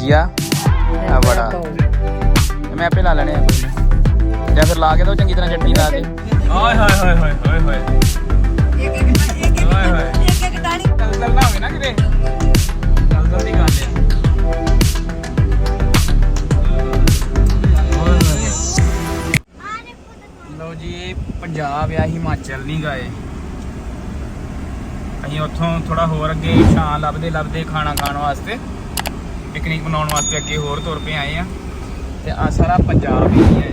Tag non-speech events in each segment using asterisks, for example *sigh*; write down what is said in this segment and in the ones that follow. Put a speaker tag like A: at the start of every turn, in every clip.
A: ਬੜਾ।
B: ਇਹ ਮੈਂ ਆਪੇ ਲਾ ਲੈਣੇ ਆ ਕੋਈ। ਜਾਂ ਫਿਰ ਲਾ ਕੇ ਦੋ ਚੰਗੀ ਤਰ੍ਹਾਂ ਚਟਨੀ ਲਾ ਕੇ। ਓਏ ਹੋਏ ਹੋਏ ਹੋਏ ਹੋਏ ਹੋਏ।
A: ਇੱਕ ਇੱਕ ਇੱਕ ਇੱਕ
B: ਓਏ ਹੋਏ।
A: ਇੱਕ ਇੱਕ
B: ਨਾ ਹੋਵੇ ਨਾ ਕਿਤੇ। ਜੀ ਪੰਜਾਬ ਆ ਹਿਮਾਚਲ ਨਹੀਂ ਗਏ। ਅਸੀਂ ਉੱਥੋਂ ਥੋੜਾ ਹੋਰ ਅੱਗੇ ਛਾਂ ਲੱਭਦੇ ਲੱਭਦੇ ਖਾਣਾ ਖਾਣ ਵਾਸਤੇ। ਪਿਕਨਿਕ ਮਨਾਉਣ ਵਾਸਤੇ ਅੱਗੇ ਹੋਰ ਤੁਰ ਪਏ ਆਏ ਆ। ਤੇ ਆ ਸਾਰਾ ਪੰਜਾਬ ਹੈ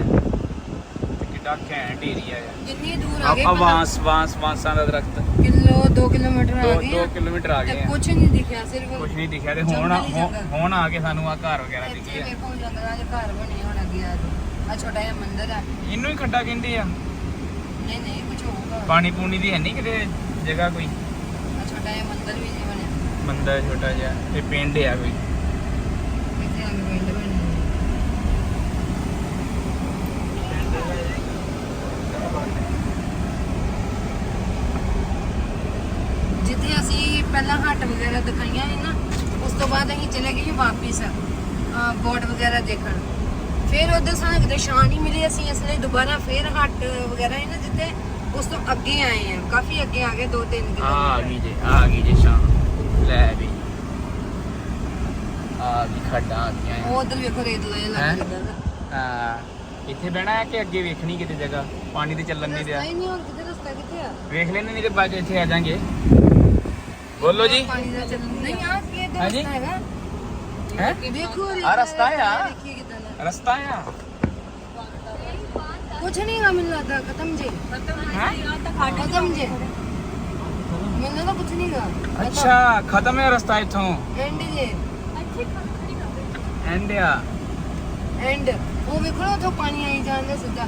B: ਤੇ ਕਿੱਡਾ ਘੈਂਟ ਏਰੀਆ ਹੈ
A: ਜਿੰਨੀ ਦੂਰ ਆ ਗਏ
B: ਆਵਾਸ ਵਾਂਸ ਵਾਂਸਾਂ ਦਾ ਦਰਖਤ।
A: ਕਿਲੋ 2 ਕਿਲੋਮੀਟਰ ਆ
B: 2
A: ਗਏ
B: 2
A: ਆ।
B: ਕਿਲੋਮੀਟਰ ਆ ਗਏ
A: ਕੁਝ ਨਹੀਂ ਦਿਖਿਆ ਸਿਰਫ
B: ਕੁਝ ਨਹੀਂ ਦਿਖਿਆ ਤੇ ਹੁਣ
A: ਹੀ
B: ਹੁਣ- ਆ ਕੇ ਸਾਨੂੰ ਆ ਘਰ ਵਗੈਰਾ
A: ਇੱਥੇ
B: ਦਿਖੇ ਆ
A: ਵੇਖੋ ਜੰਗਲਾਂ 'ਚ ਘਰ ਬਣੇ ਹੋਣ ਅੱਗੇ ਆ ਆ ਛੋਟਾ ਜਿਹਾ ਮੰਦਿਰ ਆ।
B: ਇਹਨੂੰ ਹੀ ਖੱਡਾ ਕਹਿੰਦੇ ਆ।
A: ਨਹੀਂ ਨਹੀਂ ਕੁਝ ਹੋਊਗਾ।
B: ਪਾਣੀ ਪੂਣੀ ਦੀ ਹੈ ਨਹੀਂ ਕਿਤੇ ਜਗ੍ਹਾ ਕੋਈ?
A: ਛੋਟਾ ਜਿਹਾ ਮੰਦਿਰ ਵੀ ਨਹੀਂ ਬਣਿਆ।
B: ਮੰਦਰ ਛੋਟਾ ਜਿਹਾ ਤੇ ਪਿੰਡ ਆ ਕੋਈ
A: ਇੱਥੇ ਆ ਕੇ ਪਿੰਡ ਬਣੇ ਜਿੱਥੇ ਅਸੀਂ ਪਹਿਲਾਂ ਹੱਟ ਵਗੈਰਾ ਦਿਖਾਈਆਂ ਸੀ ਨਾ ਉਸ ਤੋਂ ਬਾਅਦ ਅਸੀਂ ਚਲੇ ਗਏ ਵਾਪਿਸ ਬੋਟ ਵਗੈਰਾ ਦੇਖਣ। ਫਿਰ ਉਧਰ ਸਾਨੂੰ ਕਿਤੇ ਛਾਂ ਨਹੀਂ ਮਿਲੀ ਅਸੀਂ ਇਸ ਲਈ ਦੁਬਾਰਾ ਫਿਰ ਹੱਟ ਵਗੈਰਾ ਹੈ ਨਾ ਜਿੱਥੇ ਉਸ ਤੋਂ ਅੱਗੇ ਆਏ ਆ ਕਾਫੀ ਅੱਗੇ ਆ ਗਏ 2-3
B: ਆ ਆ ਗਈ ਜੇ ਆ ਗਈ ਜੇ ਸ਼ਾਮ ਲੈ ਵੀ। ਆ ਵੀ ਖੱਡਾ ਆ ਗਈਆਂ
A: ਉਹ ਉਧਰ ਵੇਖੋ ਰੇਤ ਲਾਇਆ
B: ਹੈਂ?
A: ਲੱਗ ਰਿਹਾ
B: ਆ। ਇੱਥੇ ਬਹਿਣਾ ਹੈ ਕਿ ਅੱਗੇ ਵੇਖਣੀ ਕਿਤੇ ਜਗ੍ਹਾ? ਪਾਣੀ ਤੇ ਚੱਲਣ ਨਹੀਂ ਦਿਆ।
A: ਹੀ ਨਹੀਂ ਹੋਰ ਕਿਤੇ ਰਸਤਾ ਕਿੱਥੇ ਆ?
B: ਵੇਖ ਲੈਣੇ ਨਹੀਂ ਤੇ ਬਾਅਦ ਇੱਥੇ ਆ ਜਾਾਂਗੇ। ਬੋਲੋ ਜੀ।
A: ਪਾਣੀ ਦਾ ਚੱਲਣ। ਨਹੀਂ ਆ ਕੀ ਇਹਦਾ
B: ਹਾਂਜੀ?
A: ਰਸਤਾ ਹੈਗਾ?
B: ਹੈ?
A: ਦੇਖੋ
B: ਆਹ ਰਸਤਾ ਆ।
A: ਦੇਖੀਏ ਕਿੱਦਾਂ ਦਾ।
B: ਰਸਤਾ ਆ।
A: ਕੁਛ ਨਹੀਂ ਗਾ ਮੈਨੂੰ ਲੱਗਦਾ ਖਤਮ ਜੇ।
B: ਹੈ
A: ਖਤਮ ਜੇ। ਮੈਨੂੰ ਤਾਂ ਕੁਛ ਨਹੀਂ ਗਾ।
B: ਅੱਛਾ ਖਤਮ ਹੈ ਰਸਤਾ ਇੱਥੋਂ।
A: ਐਂਡ ਜੇ।
B: ਐਂਡ ਆ।
A: ਐਂਡ ਉਹ ਵੇਖੋ ਨਾ ਉੱਥੋਂ ਪਾਣੀ ਆਈ ਜਾਂਦਾ ਸਿੱਧਾ।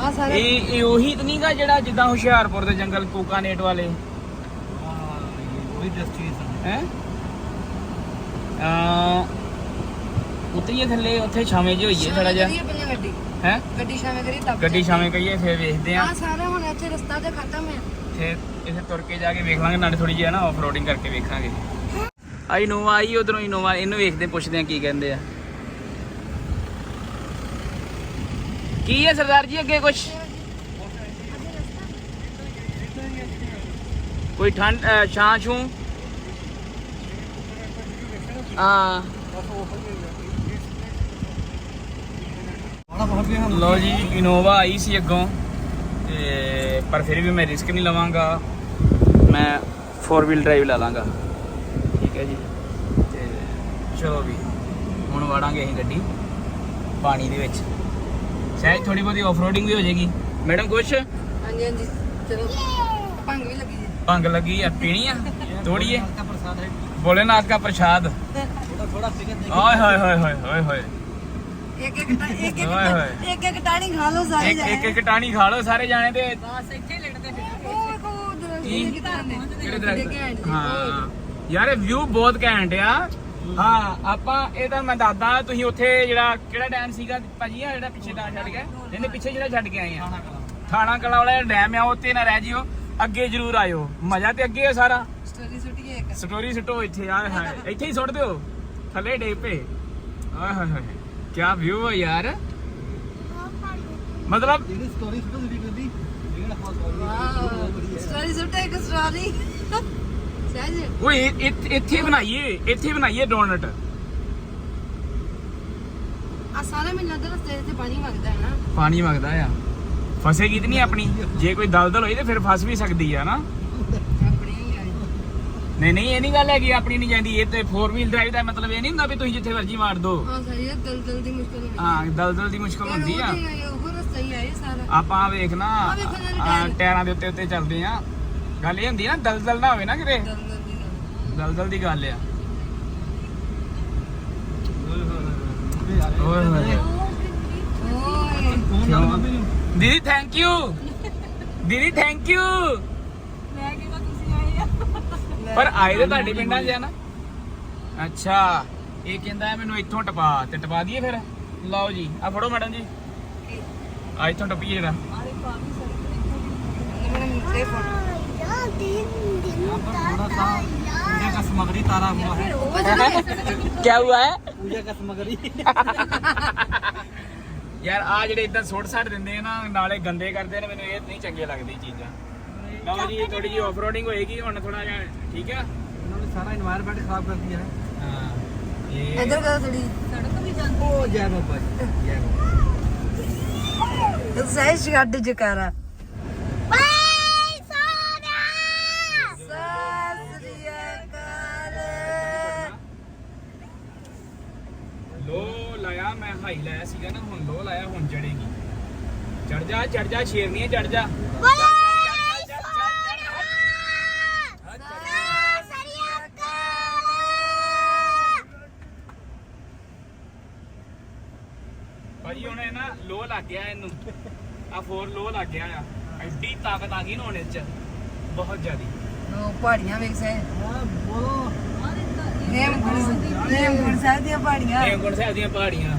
A: ਆ ਸਾਰਾ
B: ਇਹ ਇਹ ਉਹੀ ਤਾਂ ਨਹੀਂਗਾ ਜਿਹੜਾ ਜਿੱਦਾਂ ਹੁਸ਼ਿਆਰਪੁਰ ਦੇ ਜੰਗਲ ਕੋਕਾਨੇਟ ਵਾਲੇ। ਹੈ? ਆ ਉੱਤੇ ਹੀ ਆ ਥੱਲੇ ਉੱਥੇ ਛਾਵੇਂ ਜਿਹੀ ਥੋੜਾ
A: ਕਰੀਏ ਪਹਿਲਾਂ ਗੱਡੀ।
B: ਹੈ?
A: ਗੱਡੀ ਸ਼ਾਮੇ ਕਰੀ ਤਬ
B: ਗੱਡੀ ਛਾਵੇਂ ਕਹੀਏ ਫਿਰ ਵੇਖਦੇ ਆ।
A: ਆ ਸਾਰਾ ਹੁਣ ਇੱਥੇ ਰਸਤਾ ਤੇ ਖਤਮ ਹੈ
B: ਫਿਰ ਇੱਥੇ ਤੁਰ ਕੇ ਜਾ ਕੇ ਵੇਖ ਲਾਂਗੇ ਨਾਲੇ ਥੋੜੀ ਜਿਹੀ ਨਾ ਆਫ ਰੋਡਿੰਗ ਕਰਕੇ ਵੇਖਾਂਗੇ। ਆ ਇਨੋਵਾ ਆਈ ਉਧਰੋਂ ਇਨੋਵਾ ਇਹਨੂੰ ਵੇਖਦੇ ਪੁੱਛਦੇ ਆ ਕੀ ਕਹਿੰਦੇ ਆ। ਕੀ ਹੈ ਸਰਦਾਰ ਜੀ ਅੱਗੇ ਕੁਛ? ਕੋਈ ਠੰਡ ਛਾਂ ਛੂੰ? ਆ
C: ਬਹੁਤ ਗਿਆ
B: ਲੋ ਜੀ ਇਨੋਵਾ ਆਈ ਸੀ ਅੱਗੋਂ, ਤੇ ਪਰ ਫਿਰ ਵੀ ਮੈਂ ਰਿਸਕ ਨਹੀਂ ਲਵਾਂਗਾ। ਮੈਂ 4 ਵੀਲ ਡਰਾਈਵ ਲਾ ਲਾਂਗਾ। ਠੀਕ ਹੈ ਜੀ। ਤੇ ਚਲੋ ਵੀ, ਹੁਣ ਵਾੜਾਂਗੇ ਅਸੀਂ ਗੱਡੀ ਪਾਣੀ ਦੇ ਵਿੱਚ। ਸ਼ਾਇਦ ਥੋੜੀ ਬਹੁਤੀ ਆਫ ਰੋਡਿੰਗ ਵੀ ਹੋ ਜਾਏਗੀ। ਮੈਡਮ, ਕੁਛ?
A: ਹਾਂਜੀ ਹਾਂਜੀ, ਚਲੋ। ਭੰਗ ਲੱਗੀ
B: ਆ ਪੀਣੀ ਆ? ਤੋੜੀਏ। ਭੋਲੇਨਾਥ ਦਾ ਪ੍ਰਸ਼ਾਦ ਯਾਰ ਇਹ ਵਿਊ ਬਹੁਤ ਘੈਂਟ ਆ। ਹਾਂ ਆਪਾਂ ਇਹ ਤਾਂ ਮੈਂ ਦੱਸਦਾ ਤੁਸੀਂ ਉੱਥੇ ਜਿਹੜਾ ਕਿਹੜਾ ਡੈਮ ਸੀਗਾ ਭਾਜੀ? ਆ ਜਿਹੜਾ ਪਿੱਛੇ ਤਾਂ ਛੱਡ ਗਿਆ ਇਹਨੇ ਪਿੱਛੇ ਜਿਹੜਾ ਛੱਡ ਕੇ ਆਏ ਆ। ਥਾਣਾ ਕਲਾ। ਵਾਲਾ ਡੈਮ ਆ ਉੱਥੇ ਨਾ ਰਹਿ ਜਿਓ। ਅੱਗੇ ਜ਼ਰੂਰ ਆਇਓ। ਮਜ਼ਾ ਤੇ ਅੱਗੇ ਆ ਸਾਰਾ।
A: ਸਟੋਰੀ ਸੁੱਟੀਏ ਇੱਕ।
B: ਸਟੋਰੀ ਸੁੱਟੋ ਇੱਥੇ ਆ ਹਾਏ। ਇੱਥੇ ਹੀ ਸੁੱਟ ਦਿਓ। ਥੱਲੇ ਡੇ ਪੇ ਆਏ ਹਾਏ ਹਾਏ। ਕੀ ਵਿਊ ਹੈ ਯਾਰ। ਮਤਲਬ
C: ਇਹਦੀ ਸਟੋਰੀ ਸੁਣੋ ਜਿਹੜੀ ਕਰਦੀ ਜਿਹੜਾ ਖਾਸ
A: ਵਾਓ ਸਟੋਰੀ ਸੁੱਟੇ ਇੱਕ ਸਟੋਰੀ ਸਹਿਜ।
B: ਓਏ ਇ- ਇ- ਇੱਥੇ ਬਣਾਈਏ। ਇੱਥੇ ਬਣਾਈਏ ਡੋਨਟ
A: ਆ ਸਾਰਾ ਮੈਨੂੰ ਲੱਗਦਾ ਰਸਤੇ ਤੇ ਪਾਣੀ ਵਗਦਾ ਹੈ ਨਾ।
B: ਪਾਣੀ ਮੰਗਦਾ ਆ। ਫਸੇਗੀ ਤੇ ਨਹੀਂ ਆਪਣੀ? ਜੇ ਕੋਈ ਦਲਦਲ ਹੋਈ ਤੇ ਫਿਰ ਫਸ ਵੀ ਸਕਦੀ ਆ ਨਾ। ਨਹੀਂ ਨਹੀਂ ਇਹ ਨਹੀਂ ਗੱਲ ਹੈਗੀ ਆਪਣੀ ਨਹੀਂ ਜਾਂਦੀ। ਇਹ ਤੇ 4 ਵੀਲ ਡਰਾਈਵ ਦਾ ਮਤਲਬ ਇਹ ਨਹੀਂ ਹੁੰਦਾ ਵੀ ਤੁਸੀਂ ਜਿੱਥੇ ਮਰਜ਼ੀ ਮਾਰ ਦੋ।
A: ਹਾਂ ਸਹੀ ਹੈ ਦਲ ਦਲ ਦੀ ਮੁਸ਼ਕਲ ਹੋਣੀ
B: ਹਾਂ ਦਲਦਲ ਦੀ ਮੁਸ਼ਕਲ ਹੁੰਦੀ ਆ।
A: ਉਹ ਰਸਤਾ ਹੀ ਆਏ ਸਾਰਾ।
B: ਆਪਾਂ ਵੇਖ ਨਾ
A: ਆਹ ਵੇਖੋ ਇਹਨਾਂ ਦੇ
B: ਆਹ
A: ਟਾਇਰ।
B: ਦੇ ਉੱਤੇ ਉੱਤੇ ਚੱਲਦੇ ਆ। ਗੱਲ ਇਹ ਹੁੰਦੀ ਆ ਨਾ ਦਲਦਲ ਨਾ ਹੋਵੇ ਨਾ ਕਿਤੇ। ਦਲਦਲ ਦੀ ਗੱਲ। ਆ।
C: ਓਏ
B: ਓਏ ਹੋਏ।
A: ਓਏ।
B: ਦੀਦੀ ਥੈਂਕ ਯੂ ਦੀਦੀ ਥੈਂਕ ਯੂ
A: ਲੈ ਕੇ ਤਾਂ ਤੁਸੀਂ ਆਏ ਆ
B: ਪਰ ਆਏ ਤੇ ਤੁਹਾਡੇ ਪਿੰਡਾਂ 'ਚ ਆ ਨਾ ਅੱਛਾ ਇਹ ਕਹਿੰਦਾ ਹੈ ਮੈਨੂੰ ਇੱਥੋਂ ਟਪਾ ਤੇ ਟਪਾ ਦਈਏ ਫਿਰ ਲਓ ਜੀ ਆ ਫੜੋ ਮੈਡਮ ਜੀ ਆ ਇੱਥੋਂ ਟੱਪੀਏ ਜਿਹੜਾ
A: ਮੇਰਾ दूसरे फोन
C: यहाँ पर थोड़ा सा पूजा का सामग्री तारा हुआ है
B: ਕੀ ਹੁਆ ਹੈ
C: पूजा का सामग्री
B: ਯਾਰ ਆ ਜਿਹੜੇ ਇਦਾਂ ਸੁੱਟ ਸੱਟ ਦਿੰਦੇ ਆ ਨਾ ਨਾਲੇ ਗੰਦੇ ਕਰਦੇ ਨੇ ਮੈਨੂੰ ਇਹ ਨਹੀਂ ਚੰਗੇ ਲੱਗਦੀ ਚੀਜ਼ਾਂ ਲਓ ਜੀ ਥੋੜੀ ਜੀ ਆਫਰੋਡਿੰਗ ਹੋਏਗੀ ਹੁਣ ਥੋੜਾ ਜਿਹਾ ਠੀਕ ਆ
C: उन्होंने सारा एनवायरनमेंट खराब कर दिया है
B: ਹਾਂ ਇਹ
A: इधर का थोड़ी
C: ओ जय बाबा जी जय बाबा
A: सही गड्ड जकारा
B: ਲੋ ਭਾਈ ਲਾਇਆ ਸੀਗਾ ਨਾ ਹੁਣ ਲੋ ਲਾਇਆ ਹੁਣ ਚੜੇਗੀ ਚੜ ਜਾ ਚੜ ਜਾ ਸ਼ੇਰਨੀਏ ਚੜ ਜਾ। ਭਾਜੀ ਹੁਣ ਇਹ ਨਾ ਲੋ ਲੱਗ ਗਿਆ ਇਹਨੂੰ। ਆ ਫੋਰ ਲੋ ਲੱਗ ਗਿਆ ਆ। ਐਡੀ ਤਾਕਤ ਆ ਗਈ ਨਾ ਹੁਣ ਚ। ਬਹੁਤ ਜ਼ਿਆਦੀ।
A: ਉਹ ਪਹਾੜੀਆਂ ਵੇਖ ਸੇ।
C: ਹਾਂ ਬੋਲੋ
A: ਨੇਮ ਗੁਰ ਦੀਆਂ ਪਹਾੜੀਆਂ।
B: ਨੇਮ ਗੁਰ ਦੀਆਂ ਪਹਾੜੀਆਂ।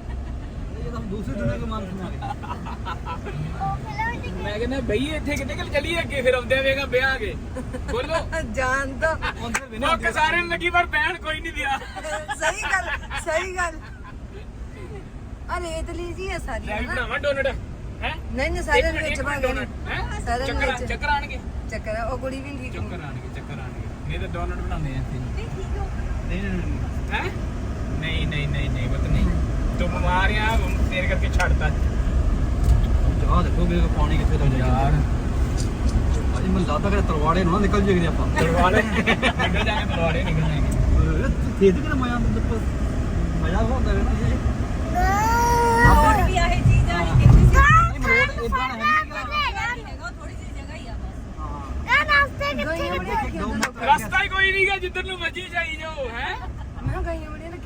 C: ਦੂਸਰੀ ਦੁਨੀਆ ਕੇ ਮਾਨ ਸੁਣਾ
B: ਮੈਂ ਕਹਿੰਦਾ ਬਈ ਇੱਥੇ ਕਿਤੇ ਕਿ ਚੱਲੀਏ ਅੱਗੇ ਫਿਰ ਆਉਂਦੇ ਵੇਗਾ ਵਿਆਹ ਕੇ। ਬੋਲੋ।
A: ਜਾਨ
B: ਮੁੱਕ ਸਾਰਿਆਂ ਨੂੰ ਲੱਗੀ ਪਰ ਬਹਿਣ ਕੋਈ ਨਹੀਂ ਦਿਆ।
A: ਸਹੀ ਗੱਲ ਸਹੀ ਗੱਲ। ਅਰੇ ਇਹ ਤਾਂ ਲੀਜੀ ਹੈ
B: ਵੀ
A: ਨਾ।
B: ਬਣਾਵਾਂ ਡੋਨਟ ਹੈ?
A: ਨਹੀਂ ਨਹੀਂ ਸਾਰੇ ਦੇ ਵਿੱਚ ਭਾਗੇ ਨੇ
B: ਹੈ?
A: ਸਾਰਿਆਂ ਦੇ
B: ਚੱਕਰ। ਚੱਕਰ ਆਣਗੇ।
A: ਚੱਕਰ ਆ, ਉਹ ਕੁੜੀ ਵੀ ਠੀਕ
B: ਚੱਕਰ ਆਣਗੇ ਚੱਕਰ ਆਣਗੇ। ਨਹੀਂ ਤਾਂ ਡੋਨਟ ਬਣਾਉਂਦੇ ਆ ਇੱਥੇ।
C: ਨਹੀਂ ਨਹੀਂ ਨਹੀਂ
B: ਹੈ? ਨਹੀਂ ਨਹੀਂ ਨਹੀਂ ਨਹੀਂ ਬਤ ਨਹੀਂ। ਤੂੰ ਬਿਮਾਰ ਆ ਤੇਰੇ ਕਰਕੇ ਛੱਡਤਾ।
C: ਜਗਾ ਦੇਖੋ ਕਿ ਪਾਣੀ ਕਿੱਥੇ ਲੱਗ
B: ਯਾਰ।
C: ਅਜੀ ਮੈਂ ਲਾਦਾ ਕਿ ਤਲਵਾੜੇ ਨੂੰ ਨਾ ਨਿਕਲ ਜੇਗੇ ਆਪਾਂ।
B: ਤਲਵਾੜੇ? ਨਿਕਲ ਜਾਣਗੇ ਤਲਵਾੜੇ ਨਿਕਲ ਜਾਣਗੇ
C: ਖੇਤ ਕਿ ਮਜ਼ਾ ਆਉਂਦਾ ਮਜ਼ਾ ਹੁੰਦਾ ਹੈ ਜੀ
D: ਹੋਰ ਵੀ ਆਹੇ ਚੀਜ਼ ਆ ਹੀ। ਕਿੰਨੀ ਸੀ
C: ਨਹੀਂ ਇਦਾਂ ਹੈ ਨਹੀਂ
D: ਆ
B: ਰਸਤਾ ਹੀ ਕੋਈ ਨਹੀਂਗਾ ਜਿੱਧਰ ਨੂੰ ਮਰਜ਼ੀ ਜਾਈ ਜਾਓ ਹੈ
A: ਮੈਂ ਕਿਹਾ ਗਈਆਂ ਬੜੀਆਂ ਰੱਖੀਆਂ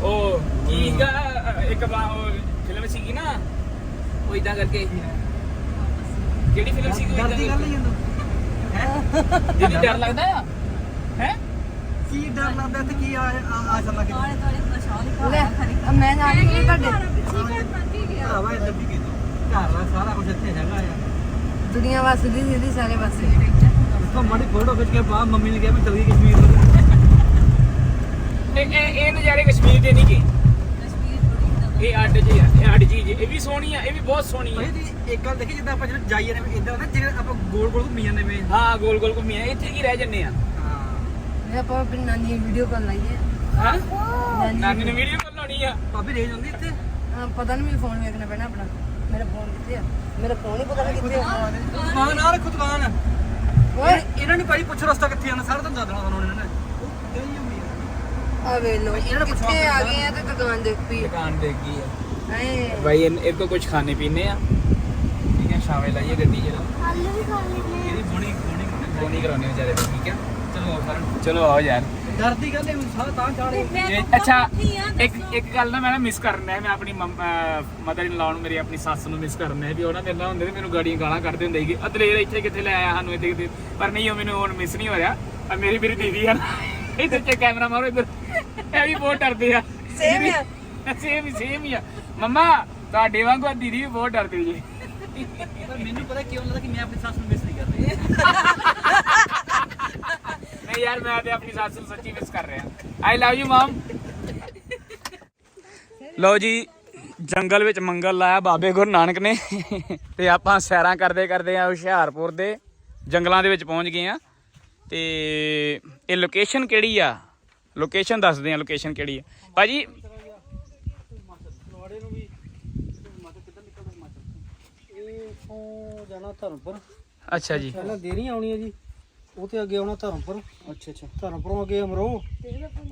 B: ਉਹ ਠੀਕ ਆ ਇੱਕ ਵਾਰ ਫਿਲਮ ਸੀਗੀ ਨਾ ਉਹ ਇਦਾਂ ਕਰਕੇ ਜਿਹੜੀ ਫਿਲਮ ਸੀਗੀ ਉਹ
C: ਇਦਾਂ ਕਰਕੇ
B: ਜਿਹਨੂੰ ਡਰ ਲੱਗਦਾ ਆ ਹੈ
C: ਕੀ ਡਰ ਲੱਗਦਾ ਤੇ ਕੀ ਆ ਆ ਚੱਲਾ ਕਿ
D: ਆਲੇ ਤੋਲੇ
A: ਪਛਾਣ
D: ਲਿਖਾ
A: ਮੈਂ ਆ ਗਈ ਤੁਹਾਡੇ
C: ਭਰਾਵਾ ਇੱਧਰ ਵੀ ਕਿਤੋਂ ਘਰ ਦਾ ਸਾਰਾ ਕੁਝ ਇੱਥੇ ਹੈਗਾ ਆ
A: ਦੁਨੀਆ ਵਸਦੀ ਸਾਰੇ ਪਾਸੇ
C: ਘੁੰਮਣ ਦੀ ਫੋਟੋ ਖਿੱਚ ਕੇ ਬਾਅਦ ਮੰਮੀ ਨੇ ਕਿਹਾ ਵੀ ਚਲੀ ਕਸ਼ਮੀਰ ਨੂੰ
B: ਇਹ ਇਹ ਇਹ ਨਜ਼ਾਰੇ ਕਸ਼ਮੀਰ ਦੇ ਨਹੀਂ ਗਏ ਇਹ ਅੱਡ ਜੀ ਆ ਇਹ ਅੱਡ ਚੀਜ਼ ਇਹ ਵੀ ਸੋਹਣੀ ਆ ਇਹ ਵੀ ਬਹੁਤ ਸੋਹਣੀ
C: ਭਾਈ
B: ਆ
C: ਜੀ ਇੱਕ ਗੱਲ ਦੇਖੀ ਜਿੱਦਾਂ ਆਪਾਂ ਜਦੋਂ ਜਾਈਏ ਨੇ ਇਦਾਂ ਨਾ ਜਿਵੇਂ ਆਪਾਂ ਗੋਲ ਗੋਲ ਘੁੰਮੀ ਜਾਂਦੇ ਵੇ
B: ਹਾਂ ਗੋਲ ਗੋਲ ਘੁੰਮੀਆਂ ਇੱਥੇ ਕੀ ਰਹਿ ਜੰਨੇ ਆ?
C: ਹਾਂ।
A: ਮੈਂ ਆਪਾਂ ਆਪਣੀ ਨਾਨੀ ਦੀ ਵੀਡੀਓ ਕਾਲ ਲਾਈਏ
B: ਹਾਂ।
A: ਨਾਨੀ
B: ਨਾਨੀ ਨੇ ਵੀਡੀਓ ਕਾਲ ਲਾਉਣੀ ਆ?
C: ਭਾਬੀ ਰੇਂਜ ਹੁੰਦੀ ਇੱਥੇ?
A: ਹਾਂ, ਪਤਾ ਨਹੀਂ ਮੈਨੂੰ ਫੋਨ ਵੇਖਣਾ ਪੈਣਾ ਆਪਣਾ। ਮੇਰਾ ਫੋਨ ਕਿੱਥੇ ਆ? ਮੇਰਾ ਫੋਨ ਹੀ ਪਤਾ ਨਹੀਂ ਕਿੱਥੇ ਆ।
C: ਦੁਕਾਨ ਨਾ ਰੱਖੋ ਦੁਕਾਨ।
A: ਓਏ।
C: ਇਹਨਾਂ ਨੂੰ ਭਾਈ ਪੁੱਛ ਰਸਤਾ ਕਿੱਥੇ ਆਣਾ ਸਾਰਾ ਤੁਹਾਨੂੰ ਦੱਸ ਦੇਣਾ ਉਹਨਾਂ ਨੇ। ਉਹ ਕਹੀ ਹੁੰਦੀ ਆ
A: ਵੇ ਲੋ
C: ਇਹਨਾਂ ਨੂੰ
A: ਕਿੱਥੇ ਆ ਗਏ ਆ ਤੇ ਦੁਕਾਨ ਦੇਖ। ਪਈ
B: ਦੁਕਾਨ ਦੇਖ ਗਈ ਆ
A: ਐ
B: ਭਾਈ ਇਹ ਕੋ ਕੁਝ ਖਾਣੇ ਪੀਣੇ ਆ। ਠੀਕ ਹੈ ਸ਼ਾਮੇ ਲਾਈਏ ਗੱਡੀ ਜਰਾ
C: ਇਹਦੀ ਬੋਣੀ ਬੋਣੀ
B: ਬੋਨੀ ਕਰਾਉਣੇ ਵਿਚਾਰੇ। ਨੂੰ, ਠੀਕ ਹੈ ਚਲੋ ਆਓ ਸਰ ਚਲੋ ਆਓ ਯਾਰ।
C: ਡਰ ਦੀ ਗੱਲ ਹੈ ਸਾਰਾ ਤਾਂ ਚਾੜੇ
B: ਇਹ- ਅੱਛਾ ਇੱਕ ਇੱਕ ਗੱਲ ਨਾ ਮੈਂ ਨਾ ਮਿਸ ਕਰਨਾ ਹੈ। ਮੈਂ ਆਪਣੀ ਮਦਰ ਇਨ ਮੇਰੀ ਆਪਣੀ ਸੱਸ ਨੂੰ ਮਿਸ ਕਰਨਾ ਹੈ ਵੀ ਉਹ ਨਾ ਮੇਰੇ ਨਾਲ ਹੁੰਦੇ ਤੇ ਮੈਨੂੰ ਗਾੜੀਆਂ ਗਾਲਾਂ ਕੱਢਦੇ ਹੁੰਦੇ ਸੀਗੇ। ਅਦਲੇਰ ਇੱਥੇ ਕਿੱਥੇ ਲੈ ਆਇਆ ਸਾਨੂੰ ਇੱਥੇ ਕਿਤੇ ਪਰ ਨਹੀਂ ਉਹ ਮੈਨੂੰ ਹੁਣ ਮਿਸ ਨਹੀਂ ਹੋ ਰਿਹਾ। ਮੇਰੀ ਮੇਰੀ ਦੀਦੀ ਆ ਨਾ। ਇੱਧਰ ਚ ਕੈਮਰਾ ਮਾਰੋ ਇੱਧਰ। ਇਹ ਵੀ ਬਹੁਤ ਡਰਦੇ ਆ।
A: Same ਆ।
B: ਸੇਮ ਹੀ ਸੇਮ ਹੀ ਆ। ਮੰਮਾ ਤੁਹਾਡੇ ਵਾਂਗੂ ਆ ਦੀਦੀ ਵੀ ਬਹੁਤ ਡਰਦੀ ਜੀ
C: ਪਰ ਮੈਨੂੰ ਪਤਾ ਕਿਉਂ ਲੱਗਦਾ ਕਿ ਮੈਂ ਆਪਣੀ ਸੱਸ ਨੂੰ ਮਿਸ ਨਹੀਂ ਕਰ ਰਹੀ।
B: ਨਹੀਂ ਯਾਰ ਮੈਂ ਤੇ ਆਪਣੀ ਸੱਸ ਨੂੰ ਸੱਚੀ ਮਿਸ ਕਰ ਰਿਹਾ। ਆਈ ਲਵ ਯੂ ਮਮ ਲਓ ਜੀ ਜੰਗਲ ਵਿੱਚ ਮੰਗਲ ਲਾਇਆ ਬਾਬੇ ਗੁਰੂ ਨਾਨਕ ਨੇ। ਤੇ ਆਪਾਂ ਸੈਰਾਂ ਕਰਦੇ ਕਰਦੇ ਆ ਹੁਸ਼ਿਆਰਪੁਰ ਦੇ ਜੰਗਲਾਂ ਦੇ ਵਿੱਚ ਪਹੁੰਚ ਗਏ ਆ। ਤੇ ਇਹ ਲੋਕੇਸ਼ਨ ਕਿਹੜੀ ਆ? ਲੋਕੇਸ਼ਨ ਦੱਸਦੇ ਆ ਲੋਕੇਸ਼ਨ ਕਿਹੜੀ ਆ ਭਾਜੀ
E: ਫਲਵਾੜੇ ਨੂੰ ਵੀ ਹਿਮਾਚਲ ਕਿੱਧਰ ਨਿਕਲਦਾ ਹਿਮਾਚਲ ਇਹ ਤੋਂ ਜਾਣਾ ਧਰਮਪੁਰ
B: ਅੱਛਾ ਜੀ।
E: ਪਹਿਲਾਂ ਦੇਰੀ ਆਉਣੀ ਹੈ ਜੀ ਉਹ ਤੇ ਅੱਗੇ ਆਉਣਾ ਧਰਮਪੁਰ ਅੱਛਾ ਅੱਛਾ ਧਰਮਪੁਰੋਂ ਅੱਗੇ ਅਮਰੋਹ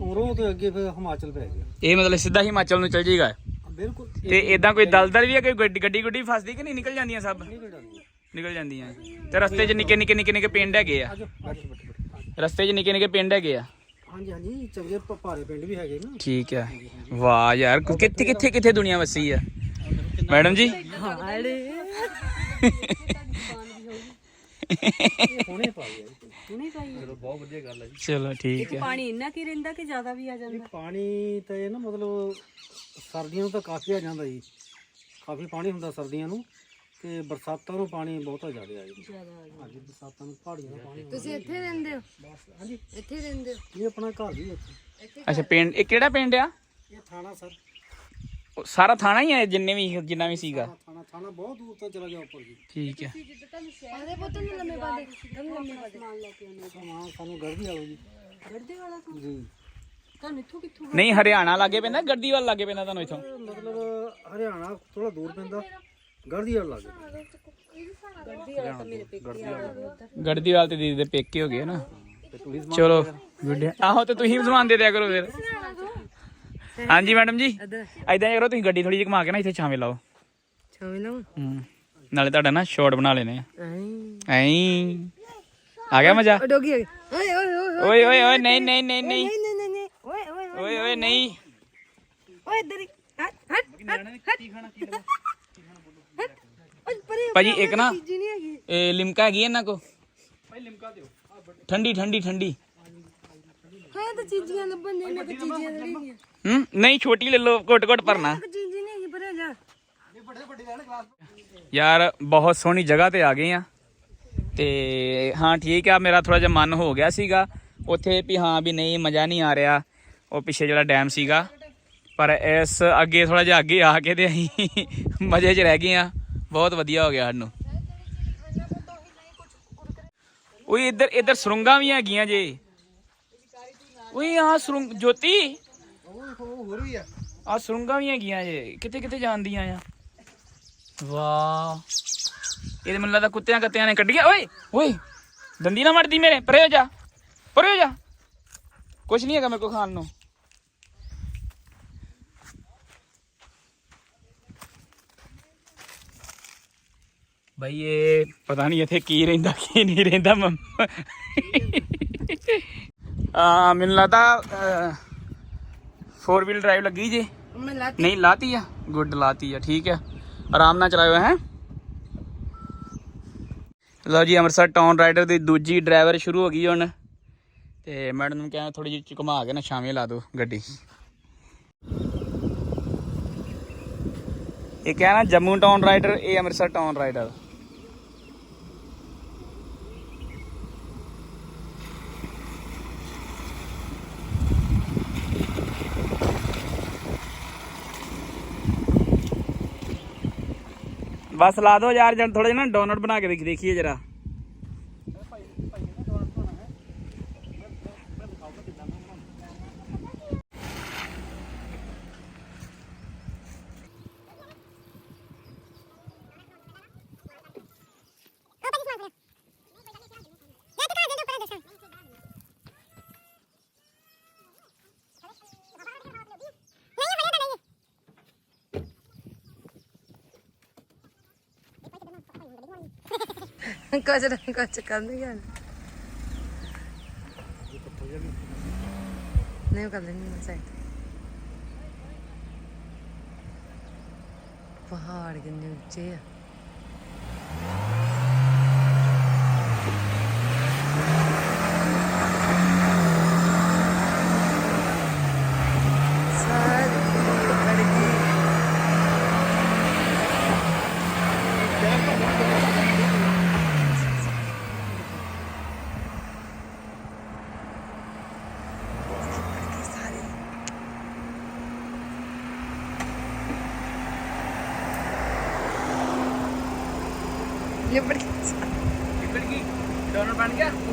E: ਅਮਰੋਹ ਤੇ ਅੱਗੇ ਫਿਰ ਹਿਮਾਚਲ ਪੈ ਗਿਆ
B: ਇਹ ਮਤਲਬ ਸਿੱਧਾ ਹਿਮਾਚਲ ਨੂੰ ਚਲ ਜਾਏਗਾ
E: ਬਿਲਕੁਲ
B: ਤੇ ਇਦਾਂ ਕੋਈ ਦਲਦਲ ਵੀ ਆ ਕੋਈ ਗੱਡੀ ਗੱਡੀ ਗੁੱਡੀ ਫਸਦੀ ਕਿ ਨਹੀਂ? ਨਿਕਲ ਜਾਂਦੀਆਂ ਸਭ?
E: ਨਿਕਲ ਜਾਂਦੀ ਹੈ
B: ਨਿਕਲ ਜਾਂਦੀਆਂ। ਤੇ ਰਸਤੇ 'ਚ ਨਿੱਕੇ ਨਿੱਕੇ ਨਿੱਕੇ ਨਿੱਕੇ ਪਿੰਡ ਹੈਗੇ ਆ।
E: ਆਜੋ ਬੈਠੋ ਬੈਠੋ ਬੈਠੋ।
B: ਰਸਤੇ 'ਚ ਨਿੱਕੇ ਨਿੱਕੇ ਪਿੰਡ ਹੈਗੇ ਆ।
E: ਹਾਂਜੀ ਹਾਂਜੀ ਚੰਗੇ ਭ- ਭਾਰੇ ਪਿੰਡ ਵੀ ਹੈਗੇ ਨਾ।
B: ਠੀਕ ਆ ਵਾਹ ਯਾਰ ਕੁ- ਕਿੱਥੇ ਕਿੱਥੇ ਕਿੱਥੇ ਦੁਨੀਆ ਵਸੀ ਆ? ਮੈਡਮ ਜੀ?
E: ਇਹ ਹੁਣੇ ਪਾਈ ਹੈ
D: ਹੁਣੇ ਪਾਈ
B: ਚਲੋ ਠੀਕ ਆ
D: ਪਾਣੀ ਇੰਨਾ ਕੀ ਰਹਿੰਦਾ ਕਿ ਜ਼ਿਆਦਾ ਵੀ ਆ
E: ਇਹ
D: ਜਾਂਦਾ
E: ਪਾਣੀ ਤਾਂ ਇਹ ਨਾ ਮਤਲਬ ਸਰਦੀਆਂ ਨੂੰ ਤਾਂ ਕਾਫੀ ਆ ਜਾਂਦਾ ਜੀ। ਕਾਫੀ ਪਾਣੀ ਹੁੰਦਾ ਸਰਦੀਆਂ ਨੂੰ। ਤੇ ਬਰਸਾਤਾਂ ਨੂੰ ਪਾਣੀ ਬਹੁਤਾ ਜ਼ਿਆਦਾ ਆ ਜਾਂਦਾ। ਹਾਂਜੀ ਬਰਸਾਤਾਂ ਨੂੰ ਪਹਾੜੀਆਂ ਦਾ ਪਾਣੀ
A: ਤੁਸੀਂ ਇੱਥੇ ਰਹਿੰਦੇ ਹੋ?
E: ਹਾਂਜੀ।
A: ਇੱਥੇ ਰਹਿੰਦੇ ਹੋ?
E: ਇਹ ਆਪਣਾ ਘਰ ਵੀ ਇੱਥੇ।
B: ਅੱਛਾ ਪਿੰਡ ਇਹ ਕਿਹੜਾ ਪਿੰਡ ਆ?
E: ਇਹ ਥਾਣਾ ਸਰ।
B: ਉਹ ਸਾਰਾ ਥਾਣਾ ਹੀ ਆ ਜਿੰਨੇ ਵੀ ਜਿੰਨਾ ਵੀ ਸੀਗਾ?
E: ਥਾਣਾ ਥਾਣਾ ਬਹੁਤ ਦੂਰ ਤੱਕ ਚਲਾ ਗਿਆ ਉੱਪਰ ਜੀ।
B: ਠੀਕ ਆ
A: ਆਦੇ ਪੁੱਤ ਨੂੰ ਲੰਮੇ ਪਾ ਦੇ ਲੰਮੇ ਪਾ ਦੇ।
E: ਸਮਾਨ ਸਾਨੂੰ ਗੜਦੀ ਆਲੋ ਜੀ।
D: ਗੜਦੇ ਵਾਲਾ ਤਾਂ?
E: ਜੀ।
D: ਤੁਹਾਨੂੰ ਇੱਥੋਂ ਕਿੱਥੋਂ
B: ਨਹੀਂ ਹਰਿਆਣਾ ਲਾਗੇ ਪੈਂਦਾ ਗੱਡੀ ਵੱਲ ਲਾਗੇ ਪੈਂਦਾ ਤੁਹਾਨੂੰ ਇਥੋਂ?
E: ਮਤਲਬ ਹਰਿਆਣਾ ਥੋੜਾ ਦੂਰ ਪੈਂਦਾ। ਗੜਦੀ ਵਾਲ ਲੱਗ
D: ਗੜਦੇ ਵਾਲਾ ਤਾਂ
B: ਗੜਦੀਵਾਲ ਦੀਦੀ ਦੇ ਪੇਕੇ ਹੋ ਗਏ ਨਾ। ਚਲੋ ਆਹੋ ਤੇ ਤੁਸੀਂ ਵੀ ਸਮਾਨ ਦੇ ਦਿਆ ਕਰੋ ਫਿਰ। ਹਾਂਜੀ ਮੈਡਮ ਜੀ। ਐਦਾਂ ਕਰੋ ਤੁਸੀਂ ਗੱਡੀ ਥੋੜੀ ਜਿਹੀ ਘੁਮਾ ਕੇ ਨਾ ਇੱਥੇ ਛਾਵੇਂ ਲਾਓ।
A: ਛਾਵੇਂ ਲਾਉਂ
B: ਹੂੰ। ਨਾਲੇ ਤੁਹਾਡਾ ਨਾ ਸ਼ਾਟ ਬਣਾ ਲੈਨੇ ਆ।
A: ਆਈ
B: ਐਂ। ਆ ਗਿਆ ਮਜ਼ਾ?
A: ਡੋਗੀ ਆ ਗਿਆ। ਓਏ ਓਏ ਓਏ
B: ਓਏ। ਓਏ ਓਏ ਨਹੀਂ ਨਹੀਂ ਨਹੀਂ ਨਹੀਂ।
A: ਓਏ ਓਏ
B: ਓਏ ਓਏ ਨਹੀਂ।
A: ਓਏ ਇੱਧਰ ਹਟ ਹਟ ਹਟ ਓਏ ਪਰੇ
B: ਭਾਜੀ ਇੱਕ ਨਾ
A: ਜੀ ਨਹੀਂ ਹੈਗੀ।
B: ਇਹ ਲਿਮਕਾ ਹੈਗੀ ਇਹਨਾਂ ਕੋ ਭਾਈ ਲਿਮਕਾ ਦਿਓ। ਠੰਡੀ ਠੰਡੀ ਠੰਡੀ।
A: ਹਾਂ ਤਾਂ ਚੀਜ਼ੀਆਂ ਲੱਭਣ ਨੇ ਮੈਂ ਚੀਜ਼ੀਆਂ ਗਈਆਂ
B: ਹੂੰ ਨਹੀਂ ਛੋਟੀ ਲੈ ਲਓ ਘੁੱਟ ਘੁੱਟ ਭਰਨਾ।
A: ਚੀਜ਼ੀ ਨਹੀਂ ਹੈਗੀ ਪਰੇ ਜਾ।
B: ਯਾਰ ਬਹੁਤ ਸੋਹਣੀ ਜਗ੍ਹਾ ਤੇ ਆ ਗਏ ਆ। ਤੇ ਹਾਂ ਠੀਕ ਆ ਮੇਰਾ ਥੋੜਾ ਜਿਹਾ ਮਨ ਹੋ ਗਿਆ ਸੀਗਾ। ਉੱਥੇ ਵੀ ਹਾਂ ਵੀ ਨਹੀਂ ਮਜ਼ਾ ਨਹੀਂ ਆ ਰਿਹਾ। ਉਹ ਪਿੱਛੇ ਜਿਹੜਾ ਡੈਮ ਸੀਗਾ। ਪਰ ਇਸ ਅੱਗੇ ਥੋੜਾ ਜਿਹਾ ਅੱਗੇ ਆ ਕੇ ਤੇ ਅਸੀਂ *laughs* ਮਜ਼ੇ 'ਚ ਰਹਿ ਗਏ ਆ। ਬਹੁਤ ਵਧੀਆ ਹੋ ਗਿਆ ਸਾਨੂੰ ਓਏ ਇੱਧਰ ਇੱਧਰ ਸੁਰੰਗਾਂ ਵੀ ਹੈਗੀਆਂ ਜੇ ਓਏ ਆ ਸੁਰੰਗ ਜੋਤੀ
E: ਹੋਰ ਵੀ ਆ
B: ਆ ਸੁਰੰਗਾਂ ਵੀ ਹੈਗੀਆਂ ਜੇ ਕਿੱਥੇ ਕਿੱਥੇ ਜਾਂਦੀਆਂ ਆ ਵਾਹ ਇਹਦੇ ਮੈਨੂੰ ਲੱਗਦਾ ਕੁੱਤਿਆਂ ਕੱਤਿਆਂ ਨੇ ਕੱਢੀਆਂ ਓਏ ਓਏ ਦੰਦੀ ਨਾ ਮੜਦੀ ਮੇਰੇ ਪਰੇ ਹੋ ਜਾ ਪਰੇ ਹੋ ਜਾ ਕੁਛ ਨਹੀਂ ਹੈਗਾ ਮੇਰੇ ਕੋ ਖਾਣ ਨੂੰ ਬਈ ਇਹ ਪਤਾ ਨਹੀਂ ਇੱਥੇ ਕੀ ਰਹਿੰਦਾ ਕੀ ਨਹੀਂ ਰਹਿੰਦਾ ਮੰਮਾ ਆ ਮੈਨੂੰ ਲੱਗਦਾ 4 ਵੀਲ ਡਰਾਈਵ ਲੱਗੀ ਜੇ
A: ਮੈਂ ਲੱਤ
B: ਨਹੀਂ ਲਾਤੀ ਆ ਗੁੱਡ ਲਾਤੀ ਆ ਠੀਕ ਆ ਆਰਾਮ ਨਾਲ ਚਲਾਇਓ ਹੈ ਲਓ ਜੀ ਅੰਮ੍ਰਿਤਸਰ ਟਾਊਨ ਰਾਈਡਰ ਦੀ ਦੂਜੀ ਡਰਾਈਵਰ ਸ਼ੁਰੂ ਹੋ ਗਈ ਹੁਣ ਤੇ ਮੈਡਮ ਨੂੰ ਕਹਿੰਦਾ ਥੋੜੀ ਜਿਹੀ ਘੁਮਾ ਕੇ ਨਾ ਛਾਵੇਂ ਲਾ ਦਿਓ ਗੱਡੀ ਇਹ ਕਹਿਣਾ ਜੰਮੂ ਟਾਊਨ ਰਾਈਡਰ ਇਹ ਅੰਮ੍ਰਿਤਸਰ ਟਾਊਨ ਰਾਈਡਰ ਬਸ ਲਾ ਦਿਓ ਯਾਰ ਜਨ ਥੋੜਾ ਜਿਹਾ ਨਾ ਡੋਨਟ ਬਣਾ ਕੇ ਦੇਖ ਦੇਖੀਏ ਜਰਾ।
A: ਕੁਝ ਨਾ ਕੁਝ ਕਰਨੀ ਗੱਲ ਨਹੀਂ ਕਰ ਲੈਣੀ ਸਾਈਡ ਪਹਾੜ ਕਿੰਨੇ ਉੱਚੇ ਆ।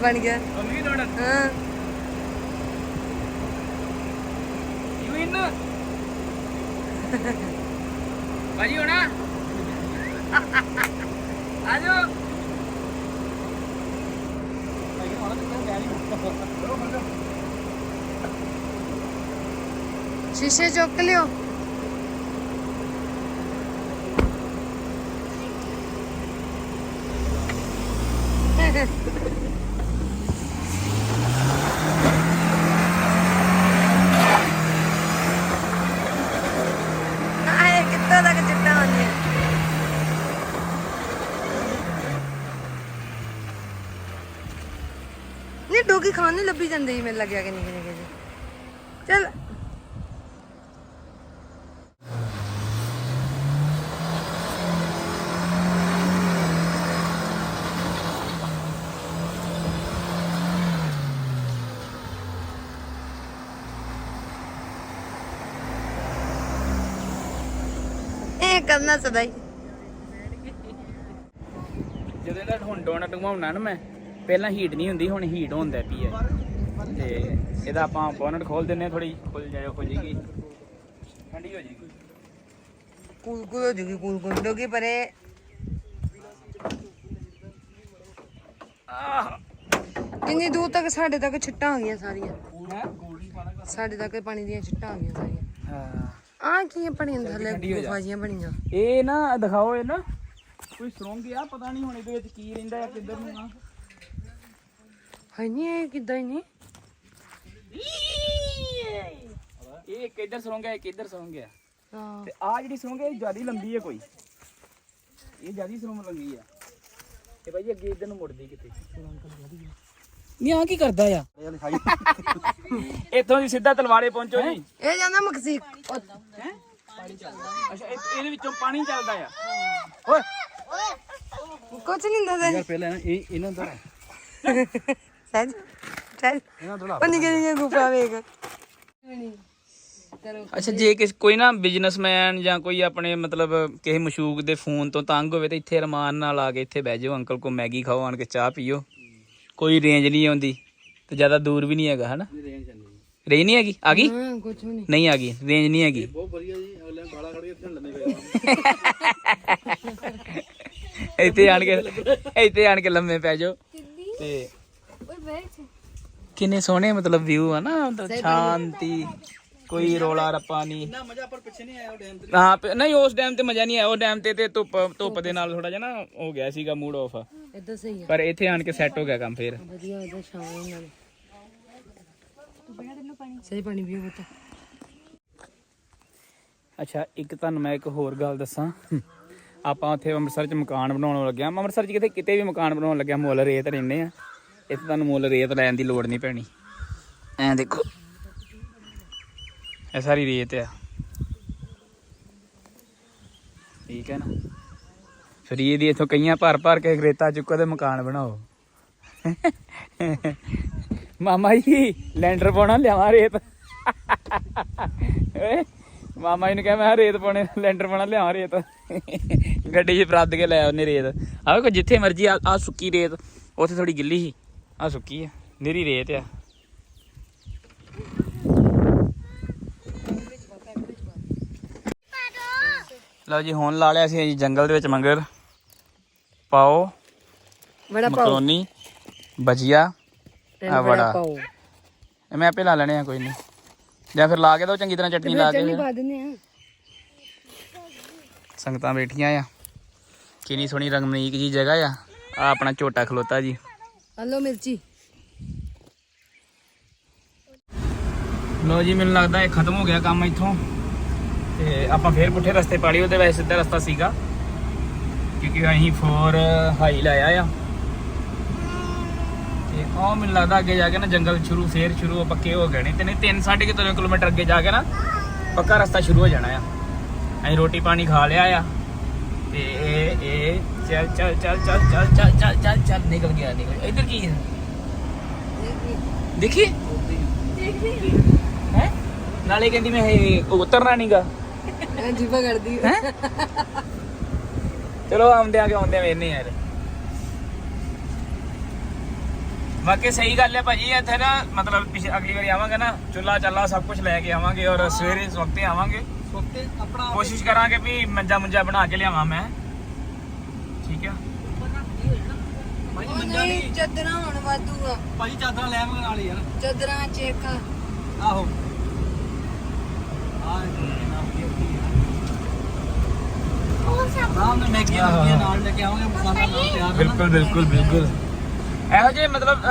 B: ਬਣ ਗਿਆ। ਅਮੀ ਡੋਨਟ
A: ਹਾਂ।
B: ਯੂ ਇਨ ਭਾਜੀ ਹੋਣਾ? ਆਜੋ।
A: ਭਾਜੀ ਹੋਣਾ ਤੇ ਮੈਂ ਬੈਰੀ ਚਲੋ ਬੰਦਾ ਸ਼ੀਸ਼ੇ ਚੁੱਕ ਲਿਓ। ਖਾਣ ਨੂੰ ਲੱਭੀ ਜਾਂਦੇ ਹੀ ਮੈਨੂੰ ਲੱਗਿਆ ਕਿ ਨਹੀਂ ਕਿ ਜੀ ਚਲ। ਕਰਨਾ ਸਦਾ ਹੀ।
B: ਜਦੋਂ ਇਹਦਾ ਢੋਂਡੋਣਾ ਟੁਮਾਉਣਾ ਨਾ ਮੈਂ। ਪਹਿਲਾਂ ਹੀਟ ਨਹੀਂ ਹੁੰਦੀ ਹੁਣ ਹੀਟ ਹੁੰਦਾ ਪਈ ਹੈ। ਤੇ ਇਹਦਾ ਆਪਾਂ ਬੋਨਟ ਖੋਲ ਦਿੰਨੇ ਥੋੜੀ ਖੁੱਲ ਜਾਏ ਜੇਗੀ ਠੰਡੀ ਹੋ ਜੇਗੀ
A: ਕੂਲ ਕੂਲ ਹੋ ਜੂਗੀ ਕੂਲ ਕੂਲ ਡੋਗੀ ਪਰੇ।
B: ਆਹ।
A: ਕਿੰਨੀ ਦੂਰ ਤੱਕ ਸਾਡੇ ਤੱਕ ਛਿੱਟਾਂ ਆ ਗਈਆਂ ਸਾਰੀਆਂ। ਸਾਡੇ ਤੱਕ ਪਾਣੀ ਦੀਆਂ ਛਿੱਟਾਂ ਆ ਗਈਆਂ ਸਾਰੀਆਂ।
B: ਹਾਂ।
A: ਆ ਕੀ ਬਣੀਆਂ ਥੱਲੇ। ਗੁਫਾ ਜੀਆਂ ਬਣੀਆਂ।
B: ਇਹ ਨਾ ਦਿਖਾਓ ਇਹ ਨਾ। ਕੋਈ ਸੁਰੰਗ ਆ ਪਤਾ ਨਹੀਂ ਹੁਣ ਇਹਦੇ ਵਿੱਚ ਕੀ ਰਹਿੰਦਾ ਹੈ ਕਿੱਧਰ ਨੂੰ ਆ।
A: ਹੈ ਨਹੀਂ ਇਹ ਕਿੱਦਾਂ ਹੀ ਨਹੀਂ
B: ਇਹ ਇੱਕ ਇੱਧਰ ਸੁਰੰਗ ਹੈ ਇੱਕ ਇੱਧਰ ਸੁਰੰਗ ਹੈ।
A: ਹਾਂ।
B: ਤੇ ਆ ਜਿਹੜੀ ਸੁਰੰਗ ਹੈ ਇਹ ਜ਼ਿਆਦਾ ਲੰਬੀ ਹੈ ਕੋਈ। ਇਹ ਜ਼ਿਆਦਾ ਸੁਰੰਗ ਲੰਬੀ ਹੈ। ਤੇ ਭਾਈ ਅੱਗੇ ਇੱਧਰ ਨੂੰ ਮੁੜਦੀ ਕਿਤੇ। ਨਹੀਂ ਆ ਕੀ ਕਰਦਾ ਆ? ਇੱਥੋਂ ਦੀ ਸਿੱਧਾ ਤਲਵਾੜੇ ਪਹੁੰਚੋ ਜੀ।
A: ਇਹ ਜਾਂਦਾ ਮਕਸੀਕ
B: ਅੱਛਾ ਇਹ- ਇਹਦੇ ਵਿੱਚੋਂ ਪਾਣੀ ਚੱਲਦਾ ਆ। ਓਏ।
A: ਕੁਝ ਨਹੀਂ ਹੁੰਦਾ
C: ਪਹਿਲਾਂ ਇਹ ਇਹਨਾਂ ਦਾ
A: ਸਹਿਜ ਸਹਿਜ
C: ਇਹਨਾਂ ਦਾ
A: ਉਹ ਨਿੱਕੇ ਨਿੱਕੇ ਗੁਫਾ ਵੇਖ।
B: ਅੱਛਾ ਜੇ ਕਿਸ ਕੋਈ ਨਾ ਬਿਜ਼ਨਸਮੈਨ ਜਾਂ ਕੋਈ ਆਪਣੇ ਮਤਲਬ ਕਿਸੇ ਮਸ਼ੂਕ ਦੇ ਫੋਨ ਤੋਂ ਤੰਗ ਹੋਵੇ ਤੇ ਇੱਥੇ ਰਮਾਨ ਨਾਲ ਆ ਕੇ ਇੱਥੇ ਬਹਿ ਜਾਓ ਅੰਕਲ ਕੋ ਮੈਗੀ ਖਾਓ ਆਣ ਕੇ ਚਾਹ ਪੀਓ। ਕੋਈ ਰੇਂਜ ਨਹੀਂ ਆਉਂਦੀ ਤੇ ਜ਼ਿਆਦਾ ਦੂਰ ਵੀ ਨਹੀਂ ਹੈਗਾ ਹਨਾ?
C: ਰੇਂਜ ਨਹੀਂ।
B: ਹੈਗੀ? ਆ ਗਈ?
A: ਹਾਂ ਕੁਝ ਵੀ ਨਹੀਂ।
B: ਨਹੀਂ ਆ ਗਈ ਰੇਂਜ ਨਹੀਂ ਹੈਗੀ।
C: ਬਹੁਤ ਵਧੀਆ ਜੀ ਅਗਲੇ ਨੂੰ ਗਾਲਾਂ ਕੱਢ ਕੇ ਇੱਥੇ ਲੰਮੇ ਪਏ
B: ਇੱਥੇ ਆਣ ਕੇ ਇੱਥੇ ਆਣ ਕੇ ਲੰਮੇ ਪੈ ਜਾਓ। ਤੇ ਕਿੰਨੇ ਸੋਹਣੇ ਮਤਲਬ ਵਿਊ ਆ ਨਾ ਮਤਲਬ ਸ਼ਾਂਤੀ ਕੋਈ ਰੋਲਾ ਰੱਪਾ ਨਹੀਂ
C: ਨਾ ਮਜ਼ਾ ਪਰ ਪਿੱਛੇ ਨਹੀਂ ਆਇਆ ਉਹ ਡੈਮ ਤੇ।
B: ਹਾਂ ਪ- ਨਹੀਂ ਉਸ ਟਾਈਮ ਤੇ ਮਜ਼ਾ ਨਹੀਂ ਆਇਆ ਉਹ ਟਾਈਮ ਤੇ ਤੇ ਧੁੱਪ ਧੁੱਪ ਦੇ ਨਾਲ ਥੋੜਾ ਜਿਹਾ ਨਾ ਹੋ ਗਿਆ ਸੀਗਾ ਮੂਡ ਆਫ
A: ਇਦਾਂ ਸਹੀ ਆ।
B: ਪਰ ਇੱਥੇ ਆਣ ਕੇ ਸੈੱਟ ਹੋ ਗਿਆ ਕੰਮ ਫੇਰ।
A: ਵਧੀਆ ਇਦਾਂ ਸ਼ਾਮ ਨੂੰ ਨਾਲ। ਸਹੀ ਪਾਣੀ ਪੀਓ ਬਤਾ
B: ਅੱਛਾ ਇੱਕ ਤੁਹਾਨੂੰ ਮੈਂ ਇੱਕ ਹੋਰ ਗੱਲ ਦੱਸਾਂ। ਆਪਾਂ ਉੱਥੇ ਅੰਮ੍ਰਿਤਸਰ 'ਚ ਮਕਾਨ ਬਣਾਉਣ ਲੱਗਿਆ। ਅੰਮ੍ਰਿਤਸਰ 'ਚ ਕਿਤੇ ਕਿਤੇ ਵੀ ਮਕਾਨ ਬਣਾਉਣ ਲੱਗਿਆ ਮੁੱਲ ਰੇਤ ਰਹਿੰਦੇ ਆ। ਇੱਥੇ ਤੁਹਾਨੂੰ ਮੁੱਲ ਰੇਤ ਲੈਣ ਦੀ ਲੋੜ ਨਹੀਂ ਪੈਣੀ। ਐਂ ਦੇਖੋ। ਇਹ ਸਾਰੀ ਰੇਤ ਆ। ਠੀਕ ਹੈ ਨਾ? ਫਰੀ ਦੀ ਇਥੋਂ ਕਈਆਂ ਭਰ ਭਰ ਕੇ ਰੇਤਾ ਚੁੱਕੋ ਤੇ ਮਕਾਨ ਬਣਾਓ। ਮਾਮਾ ਜੀ ਲੈਂਡਰ ਪਾਉਣਾ ਲਿਆਵਾਂ ਰੇਤ। ਓਏ ਮਾਮਾ ਜੀ ਨੂੰ ਕਿਹਾ ਮੈਂ ਰੇਤ ਪਾਉਣੇ ਲੈਂਡਰ ਪਾਉਣਾ ਲਿਆਵਾਂ ਰੇਤ। ਗੱਡੀ 'ਚ ਪ੍ਰੱਦ ਕੇ ਲੈ ਆਉਨੇ ਰੇਤ। ਆਹ ਕੋ ਜਿੱਥੇ ਮਰਜ਼ੀ ਆ ਸੁੱਕੀ ਰੇਤ ਉੱਥੇ ਥੋੜੀ ਗਿੱਲੀ ਸੀ। ਆ ਸੁੱਕੀ ਆ ਨਿਰੀ ਰੇਤ ਆ। ਲਓ ਜੀ ਹੁਣ ਲਾ ਲਿਆ ਸੀ ਜੰਗਲ ਦੇ ਵਿੱਚ ਮੰਗਰ। ਪਾਓ।
A: ਬੜਾ ਪਾਓ।
B: ਮਕਰੋਨੀ ਭਜੀਆ ਆ
A: ਬੜਾ
B: ਬੜਾ।
A: ਪਾਓ।
B: ਇਹ ਮੈਂ ਆਪੇ ਲਾ ਲੈਣੇ ਆ ਕੋਈ ਨਹੀਂ। ਜਾਂ ਫਿਰ ਲਾ ਕੇ ਦੋ ਚੰਗੀ ਤਰ੍ਹਾਂ ਚਟਨੀ ਲਾ ਕੇ।
A: ਪਾ ਆ।
B: ਸੰਗਤਾਂ ਬੈਠੀਆਂ ਆ। ਕਿੰਨੀ ਸੋਹਣੀ ਰੰਗਮਨੀਕ ਜੀ ਜਗ੍ਹਾ ਆ। ਆ ਆਪਣਾ ਝੋਟਾ ਖਲੋਤਾ ਜੀ।
A: ਹਲੋ ਮਿਰਚੀ।
B: ਲੋ ਜੀ, ਮੈਨੂੰ ਲੱਗਦਾ ਇਹ ਖਤਮ ਹੋ ਗਿਆ ਕੰਮ ਇੱਥੋਂ। ਤੇ ਆਪਾਂ ਫੇਰ ਪੁੱਠੇ ਰਸਤੇ ਪਾੜੀ, ਉਹਦੇ ਵੈਸੇ ਸਿੱਧਾ ਰਸਤਾ ਸੀਗਾ। ਕਿਉਂਕਿ ਅਸੀਂ ਫੋਰ ਹਾਈ ਲਾਇਆ ਆ। ਤੇ ਉਹ ਮੈਨੂੰ ਲੱਗਦਾ ਅੱਗੇ ਜਾ ਕੇ ਨਾ ਜੰਗਲ ਸ਼ੁਰੂ, ਫੇਰ ਸ਼ੁਰੂ ਪੱਕੇ ਹੋ ਗਏ ਨੇ। ਤੇ ਨਹੀਂ 3 3.5 ਕਿਲੋਮੀਟਰ ਅੱਗੇ ਜਾ ਕੇ ਨਾ ਪੱਕਾ ਰਸਤਾ ਸ਼ੁਰੂ ਹੋ ਜਾਣਾ ਆ। ਅਸੀਂ ਰੋਟੀ ਪਾਣੀ ਖਾ ਲਿਆ ਆ। ਤੇ ਇਹ ਇਹ ਚੱਲ ਚੱਲ ਚੱਲ ਚੱਲ ਚੱਲ ਚੱਲ ਚੱਲ ਚੱਲ ਚੱਲ ਨਿਕਲ ਗਿਆ ਨਿਕਲ ਗਿਆ। ਇੱਧਰ ਕੀ ਹੈ? ਦੇਖੀ? ਹੈ? ਨਾਲੇ ਕਹਿੰਦੀ ਮੈਂ ਇਹ ਉਤਰਨਾ ਨਹੀਂਗਾ
A: ਜੀਵਾ ਕਰਦੀ
B: ਹੈ? ਚਲੋ ਆਉਂਦੇ ਆ ਕੇ ਆਉਂਦੇ ਆ ਵੇਨੇ ਯਾਰ। ਬਾਕੀ ਸਹੀ ਗੱਲ ਹੈ ਭਾਜੀ ਇੱਥੇ ਨਾ ਮਤਲਬ ਪਿਛੇ ਅਗਲੀ ਵਾਰੀ ਆਵਾਂਗੇ ਨਾ ਚੁੱਲਾ ਚੱਲਾ ਸਭ ਕੁਝ ਲੈ ਕੇ ਆਵਾਂਗੇ ਔਰ ਸਵੇਰੇ ਵਕਤੇ ਆਵਾਂਗੇ। ਕੋਸ਼ਿਸ਼ ਕਰਾਂਗੇ ਵੀ ਮੰਜਾ ਮੁੰਜਾ ਬਣਾ ਕੇ ਲਿਆਵਾਂ ਮੈਂ ਠੀਕ ਆ
C: ਭਾਈ
A: ਉਹ
C: ਮੰਜਾ
A: ਨਹੀਂ
C: ਨਹੀਂ।
A: ਚੱਦਰਾਂ ਹੁਣ ਵਾਧੂ ਆ।
C: ਭਾਈ ਚਾਦਰਾਂ ਲੈ ਆਵਾਂਗੇ ਨਾਲ ਹੀ ਯਾਰ
A: ਚੱਦਰਾਂ ਚੇਕ।
C: ਆਹੋ। ਆ। ਰਾਮ ਨੇ ਮੈਗੀ ਲੱਗੀਆਂ ਨਾਲ ਲੈ ਕੇ ਆਵਾਂਗੇ ਮਸਾਲਾ ਨਾਲ ਤਿਆਰ
B: ਬਿਲਕੁਲ ਬਿਲਕੁਲ ਬਿਲਕੁਲ। ਇਹੋ ਜਿਹੇ ਮਤਲਬ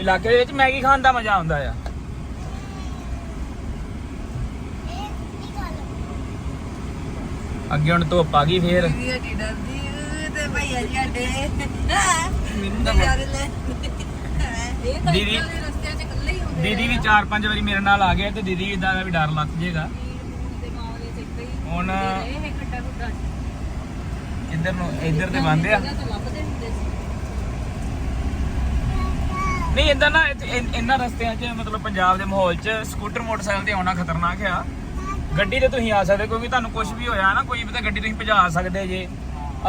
B: ਇਲਾਕੇ ਦੇ ਵਿੱਚ ਮੈਗੀ ਖਾਣ ਦਾ ਮਜ਼ਾ ਆਉਂਦਾ ਆ। ਅੱਗੇ ਹੁਣ ਧੁੱਪ ਆ ਗਈ ਫੇਰ।
A: ਦੀਦੀ ਡਰਦੀ ਤੇ ਭਈਆ ਜੀ ਸਾਡੇ।
C: ਮੈਨੂੰ ਤਾਂ
A: ਯਾਰ ਲੈ। ਇਹ ਤਾਂ
B: ਦੀਦੀ-
A: ਇੱਦਾਂ ਦੇ ਰਸਤਿਆਂ 'ਚ ਇਕੱਲੇ ਹੀ ਹੁੰਦੇ
B: ਦੀਦੀ ਵੀ ਚਾਰ ਪੰਜ ਵਾਰੀ ਮੇਰੇ ਨਾਲ ਆ ਗਏ ਤੇ ਦੀਦੀ ਇਦਾਂ ਦਾ ਵੀ ਡਰ ਲੱਗ ਜੇਗਾ।
D: ਦੇ ਮਾਮਲੇ ਚ ਇੱਦਾਂ ਹੀ।
B: ਹੁਣ
D: ਇਹ
B: ਇੱਧਰ ਨੂੰ ਇੱਧਰ ਤੇ ਬੰਦ ਆ।
D: ਤੋਂ ਲੱਭਦੇ ਹੁੰਦੇ ਸੀ।
B: ਨਹੀਂ ਇਦਾਂ ਨਾ ਇੱਥੇ ਇਨ- ਇਹਨਾਂ ਰਸਤਿਆਂ 'ਚ ਮਤਲਬ ਪੰਜਾਬ ਦੇ ਮਾਹੌਲ 'ਚ ਸਕੂਟਰ ਮੋਟਰਸਾਈਕਲ ਤੇ ਆਉਣਾ ਖਤਰਨਾਕ ਆ। ਗੱਡੀ ਤੇ ਤੁਸੀਂ ਆ ਸਕਦੇ ਕਿਉਂਕਿ ਤੁਹਾਨੂੰ ਕੁਝ ਵੀ ਹੋਇਆ ਨਾ ਕੋਈ ਵੀ ਤਾਂ ਗੱਡੀ ਤੁਸੀਂ ਭਜਾ ਸਕਦੇ ਜੇ।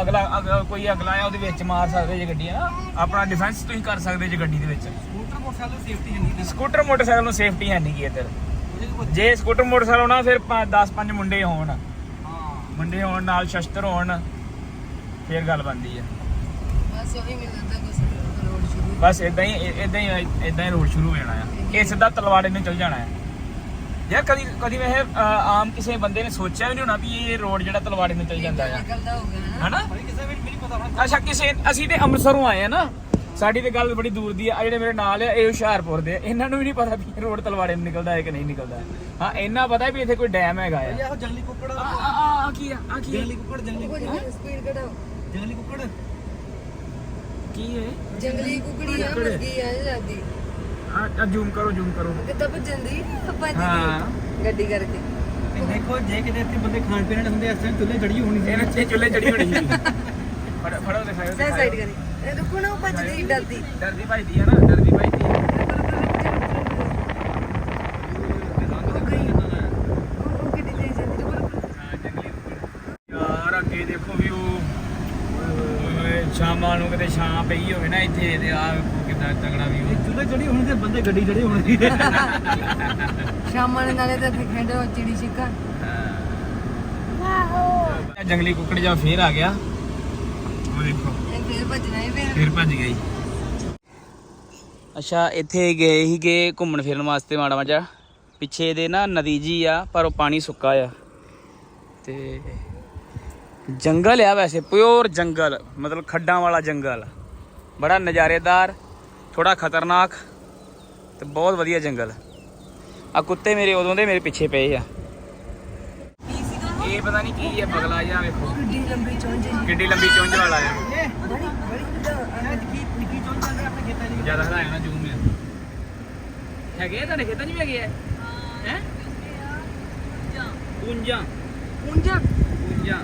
B: ਅਗਲਾ ਅਗ- ਕੋਈ ਅਗਲਾ ਆ ਉਹਦੇ ਵਿੱਚ ਮਾਰ ਸਕਦੇ ਜੇ ਗੱਡੀ ਆ ਆਪਣਾ ਡਿਫੈਂਸ ਤੁਸੀਂ ਕਰ ਸਕਦੇ ਜੇ ਗੱਡੀ ਦੇ ਵਿੱਚ।
C: ਸਕੂਟਰ ਮੋਟਰਸਾਈਕਲ ਦੀ ਸੇਫਟੀ ਨਹੀਂ ਨਾ
B: ਸਕੂਟਰ ਮੋਟਰਸਾਈਕਲ ਨੂੰ ਸੇਫਟੀ ਹੈ ਨਹੀਂ ਗੀ ਇੱਧਰ। ਜੇ ਸਕੂਟਰ ਮੋਟਰਸਾਈਕਲ ਹੋਣਾ ਫਿਰ 10 5 ਮੁੰਡੇ ਹੋਣ।
C: ਹਾਂ।
B: ਮੁੰਡੇ ਹੋਣ ਨਾਲ ਸ਼ਸਤਰ ਹੋਣ ਫਿਰ ਗੱਲ ਬਣਦੀ ਆ
A: ਬਸ ਉਹੀ ਮਿਲਦਾ ਤਾਂ ਕੁਛ ਰੋਡ ਸ਼ੁਰੂ
B: ਬਸ ਇਦਾਂ ਹੀ ਇਦਾਂ ਹੀ ਇਦਾਂ ਹੀ ਰੋਡ ਸ਼ੁਰੂ ਹੋ ਜਾਣਾ ਆ। ਇਹ ਸਿੱਧਾ ਤਲਵਾੜੇ ਨੂੰ ਚੱਲ ਜਾਣਾ ਹੈ ਯਾਰ ਕਦੀ ਕਦੀ ਵੈਸੇ ਅ, ਆਮ ਕਿਸੇ ਬੰਦੇ ਨੇ ਸੋਚਿਆ ਵੀ ਨਹੀਂ ਹੋਣਾ ਵੀ ਇਹ ਰੋਡ ਜਿਹੜਾ ਤਲਵਾੜੇ ਨੂੰ ਚੱਲ ਜਾਂਦਾ ਆ।
A: ਨਿਕਲਦਾ ਹੋ ਗਿਆ ਨਾ।
B: ਹਨਾ?
C: ਭਾਈ ਕਿਸੇ ਵੀ ਨਹੀਂ ਪਤਾ ਹੋਣਾ।
B: ਅੱਛਾ ਕਿਸੇ ਅਸੀਂ ਤੇ ਅੰਮ੍ਰਿਤਸਰੋਂ ਆਏ ਆ ਨਾ। ਸਾਡੀ ਤੇ ਗੱਲ ਬੜੀ ਦੂਰ ਦੀ ਆ। ਆਹ ਜਿਹੜੇ ਮੇਰੇ ਨਾਲ ਆ ਇਹ ਹੁਸ਼ਿਆਰਪੁਰ ਦੇ ਆ। ਇਹਨਾਂ ਨੂੰ ਵੀ ਨਹੀਂ ਪਤਾ ਵੀ ਇਹ ਰੋਡ ਤਲਵਾੜੇ ਨੂੰ ਨਿਕਲਦਾ ਹੈ ਕਿ ਨਹੀਂ ਨਿਕਲਦਾ ਹਾਂ। ਇੰਨਾ ਪਤਾ ਵੀ ਇੱਥੇ ਕੋਈ ਡੈਮ ਹੈਗਾ ਆ।
C: ਇਹ ਜੰਗਲੀ ਕੁੱਕੜ
B: ਆ। ਆ ਕੀ ਆ ਆ ਕੀ
C: ਜੰਗਲੀ ਕੁੱਕੜ ਜੰਗਲੀ ਕੁੱਕੜ।
A: ਸਪੀਡ ਘਟਾਓ
C: ਜੰਗਲੀ ਕੁੱਕੜ।
B: ਕੀ ਹੈ
A: ਜੰਗਲੀ ਕੁਕੜੀ ਆ ਮੁਰਗੀ ਆ ਜਾਂਦੀ
B: ਆ ਜ਼ੂਮ ਕਰੋ ਜ਼ੂਮ ਕਰੋ।
A: ਕਿੱਦਾਂ ਭੱਜਦੀ ਭੱਜ
B: ਹਾਂ।
A: ਗਈ ਗੱਡੀ ਕਰਕੇ।
C: ਦੇਖੋ ਜੇ ਕਿਤੇ ਇੱਥੇ ਬੰਦੇ ਖਾਣ ਪੀਣ ਵਾਲੇ ਹੁੰਦੇ ਇਸ ਟਾਈਮ ਚੁੱਲ੍ਹੇ ਜੜੀ ਹੋਣੀ ਸੀ।
B: ਇਹਨਾਂ ਤੇ ਚੁੱਲ੍ਹੇ ਚੜੀ ਹੋਣੀ ਸੀ। ਫੜੋ ਫੜੋ ਦਿਖਾਓ
A: ਸੈ ਸਾਈਡ ਕਰੀ। ਇਹ ਰੁਕੋ ਨਾ ਉਹ ਭੱਜਦੀ ਡਰਦੀ।
B: ਡਰਦੀ ਭਜਦੀ ਆ ਨਾ ਡਰਦੀ ਭਜਦੀ ਓਏ ਸ਼ਾਮਾਂ ਨੂੰ ਕਿਤੇ ਛਾਂ ਪਈ ਹੋਵੇ ਨਾ ਇੱਥੇ ਤੇ ਆ ਕਿਦਾਂ ਤਗੜਾ ਵੀ
C: ਇਹ ਚੁੱਲ੍ਹੇ ਜੜੀ ਹੋਣੀ ਤੇ ਬੰਦੇ ਗੱਡੀ ਜੜੀ ਹੋਣੀ। *laughs*
A: ਸ਼ਾਮਾਂ ਦੇ ਨਾਲੇ ਤਾਂ ਇੱਥੇ ਖੇਡੋ ਚਿੜੀ ਛਿੱਕਾ।
B: ਜੰਗਲੀ ਕੁੱਕੜ ਜਾਂ ਫੇਰ ਆ ਗਿਆ। ਉਹ ਦੇਖੋ।
A: ਇਹ ਫੇਰ ਭੱਜਣਾ ਹੀ ਫੇਰ।
B: ਫੇਰ ਭੱਜ ਗਈ ਅੱਛਾ ਇੱਥੇ ਗਏ ਸੀਗੇ ਘੁੰਮਣ ਫਿਰਨ ਵਾਸਤੇ ਮਾੜਾ ਮਾੜਾ। ਪਿੱਛੇ ਦੇ ਨਾ ਨਦੀ ਜੀ ਆ ਪਰ ਉਹ ਪਾਣੀ ਸੁੱਕਾ ਆ। ਤੇ ਜੰਗਲ ਆ ਵੈਸੇ ਪਿਓਰ ਜੰਗਲ। ਮਤਲਬ ਖੱਡਾਂ ਵਾਲਾ ਜੰਗਲ। ਬੜਾ ਨਜ਼ਾਰੇਦਾਰ। ਥੋੜਾ ਖਤਰਨਾਕ ਤੇ ਬਹੁਤ ਵਧੀਆ ਜੰਗਲ। ਆ ਕੁੱਤੇ ਮੇਰੇ ਉਦੋਂ ਦੇ ਮੇਰੇ ਪਿੱਛੇ ਪਏ ਆ। ਇਹ ਪਤਾ ਨਹੀਂ ਕੀ ਹੈ ਪਗਲਾ ਜਿਹਾ ਵੇਖੋ।
A: ਕਿੱਡੀ ਲੰਬੀ ਚੁੰਝ ਹੈ
B: ਕਿੱਡੀ ਲੰਬੀ ਚੁੰਝ ਵਾਲਾ ਆ।
A: ਬੜੀ ਬੜੀ
C: ਇਹ ਨਿੱਕੀ ਨਿੱਕੀ ਚੋਂ ਚੱਲ ਆਪਣੇ ਖੇਤਾਂ 'ਚ।
B: ਜ਼ਿਆਦਾ ਹਲਾਇਆ ਨਾ ਜੂਮ ਹੈ ਹੈਗੇ ਆ ਤੁਹਾਡੇ ਖੇਤਾਂ 'ਚ ਵੀ ਹੈਗੇ ਆ? ਹੈ ਪੁੰਜਾਂ
A: ਉਂਝਾ
B: ਪੁੰਜਾਂ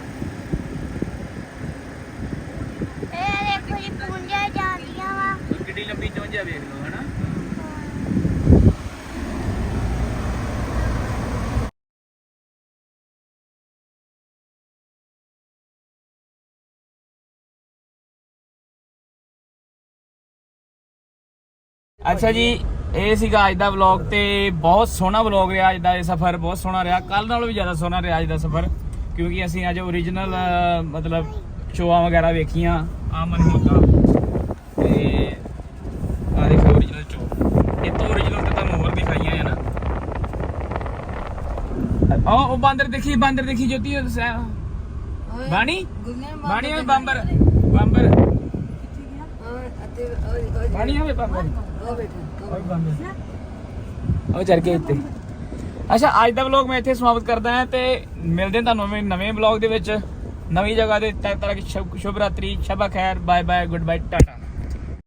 F: ਇਹ ਦੇਖੋ ਜੀ ਪੁੰਜਾ ਜਾਂਦੀਆਂ ਵਾ
B: ਲੰਬੀ ਚੁੰਝ ਵੇਖ ਲਓ, ਹਨਾ? ਅੱਛਾ ਜੀ, ਇਹ ਸੀਗਾ ਅੱਜ ਦਾ ਵਲੌਗ ਤੇ ਬਹੁਤ ਸੋਹਣਾ ਵਲੌਗ ਰਿਹਾ ਅੱਜ ਦਾ ਇਹ ਸਫ਼ਰ, ਬਹੁਤ ਸੋਹਣਾ ਰਿਹਾ। ਕੱਲ ਨਾਲੋਂ ਵੀ ਜ਼ਿਆਦਾ ਸੋਹਣਾ ਰਿਹਾ ਅੱਜ ਦਾ ਸਫ਼ਰ, ਕਿਉਂਕਿ ਅਸੀਂ ਅੱਜ ਓਰੀਜਨਲ ਮਤਲਬ ਸ਼ੋਆਂ ਵਗੈਰਾ ਵੇਖੀਆਂ ਆ ਮਨਮੋਤਾ ਤੇ ਆ ਦੇਖੋ ਓਰੀਜਨਲ ਚੋ ਇਹ ਤੋਂ ਓਰੀਜਨਲ ਤੇ ਤੁਹਾਨੂੰ ਹੋਰ ਦਿਖਾਈਆਂ ਆ ਨਾ ਉਹ ਉਹ ਬਾਂਦਰ ਦੇਖੀ ਬਾਂਦਰ ਦੇਖੀ ਜੋਤੀ ਉਹ ਸੈ-
A: ਓਏ,
B: ਬਾਣੀ? ਬਾਣੀ ਹੋਵੇ ਬੰਬਰ। ਬੰਬਰ।
A: ਅਤੇ ਉਹ
B: ਬਾਣੀ ਹੋਵੇ ਬੰਬਰ?
A: ਉਹ ਬੈਠਾ
B: ਉਹ ਉਹ ਚੜ ਕੇ ਇੱਥੇ ਅੱਛਾ ਅੱਜ ਦਾ ਵਲੌਗ ਮੈਂ ਇੱਥੇ ਸਮਾਪਤ ਕਰਦਾ ਹਾਂ ਤੇ ਮਿਲਦੇ ਹਾਂ ਤੁਹਾਨੂੰ ਨਵੇਂ ਨਵੇਂ ਵਲੌਗ ਦੇ ਵਿੱਚ। ਨਵੀਂ ਜਗ੍ਹਾ ਦੇ ਤੱਕ ਤੱਕ ਸ਼ੁਭ ਰਾਤਰੀ ਸ਼ਬਾ ਖੈਰ bye bye goodbye Tata.